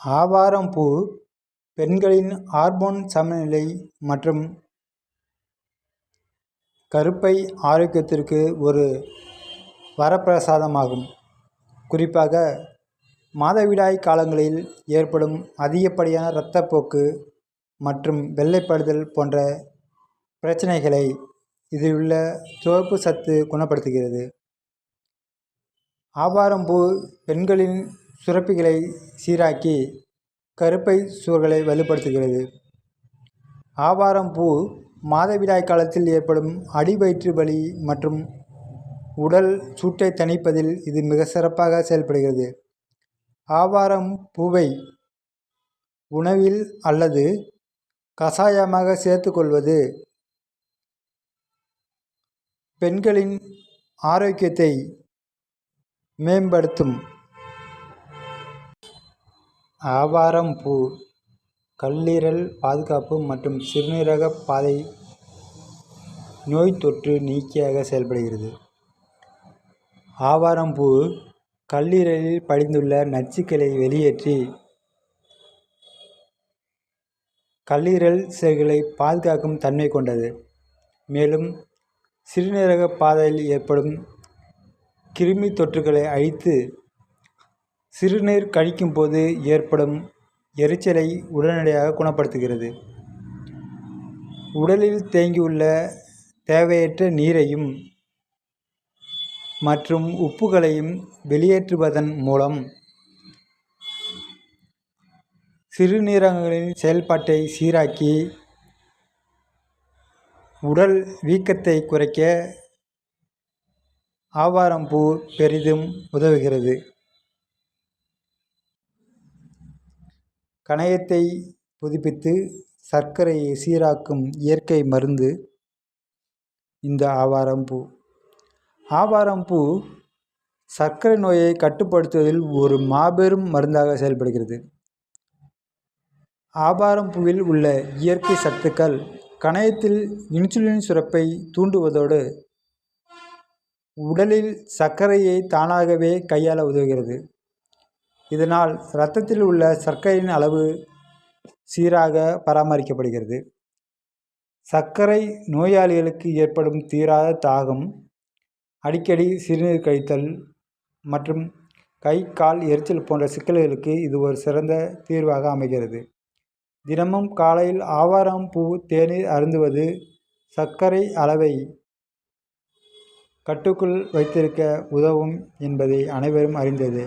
ஆவாரம் பூ பெண்களின் ஹார்மோன் சமநிலை மற்றும் கருப்பை ஆரோக்கியத்திற்கு ஒரு வரப்பிரசாதமாகும். குறிப்பாக மாதவிடாய் காலங்களில் ஏற்படும் அதிகப்படியான இரத்தப்போக்கு மற்றும் வெள்ளைப்படுதல் போன்ற பிரச்சனைகளை இதில் உள்ள சிவப்பு சத்து குணப்படுத்துகிறது. ஆவாரம்பூ பெண்களின் சுரப்பிகளை சீராக்கி கருப்பை சுவர்களை வலுப்படுத்துகிறது. ஆவாரம் பூ மாதவிடாய் காலத்தில் ஏற்படும் அடிவயிற்று வலி மற்றும் உடல் சூட்டை தணிப்பதில் இது மிக சிறப்பாக செயல்படுகிறது. ஆவாரம் பூவை உணவில் அல்லது கஷாயமாக சேர்த்துக்கொள்வது பெண்களின் ஆரோக்கியத்தை மேம்படுத்தும். ஆவாரம் பூ கல்லீரல் பாதுகாப்பு மற்றும் சிறுநீரக பாதை நோய் தொற்று நீக்கியாக செயல்படுகிறது. ஆவாரம் பூ கல்லீரலில் படிந்துள்ள நச்சுக்களை வெளியேற்றி கல்லீரல் செல்களை பாதுகாக்கும் தன்மை கொண்டது. மேலும் சிறுநீரக பாதையில் ஏற்படும் கிருமி தொற்றுகளை அழித்து சிறுநீர் கழிக்கும்போது ஏற்படும் எரிச்சலை உடனடியாக குணப்படுத்துகிறது. உடலில் தேங்கியுள்ள தேவையற்ற நீரையும் மற்றும் உப்புகளையும் வெளியேற்றுவதன் மூலம் சிறுநீரகங்களின் செயல்பாட்டை சீராக்கி உடல் வீக்கத்தை குறைக்க ஆவாரம்பூ பெரிதும் உதவுகிறது. கணையத்தை புதுப்பித்து சர்க்கரையை சீராக்கும் இயற்கை மருந்து இந்த ஆவாரம்பூ ஆவாரம்பூ சர்க்கரை நோயை கட்டுப்படுத்துவதில் ஒரு மாபெரும் மருந்தாக செயல்படுகிறது. ஆபாரம் பூவில் உள்ள இயற்கை சத்துக்கள் கணையத்தில் இன்சுலின் சுரப்பை தூண்டுவதோடு உடலில் சர்க்கரையை தானாகவே கையாள உதவுகிறது. இதனால் இரத்தத்தில் உள்ள சர்க்கரையின் அளவு சீராக பராமரிக்கப்படுகிறது. சர்க்கரை நோயாளிகளுக்கு ஏற்படும் தீராத தாகம் அடிக்கடி சிறுநீர் கழித்தல் மற்றும் கை கால் எரிச்சல் போன்ற சிக்கல்களுக்கு இது ஒரு சிறந்த தீர்வாக அமைகிறது. தினமும் காலையில் ஆவாரம் பூ தேநீர் அருந்துவது சர்க்கரை அளவை கட்டுக்குள் வைத்திருக்க உதவும் என்பதை அனைவரும் அறிந்ததே.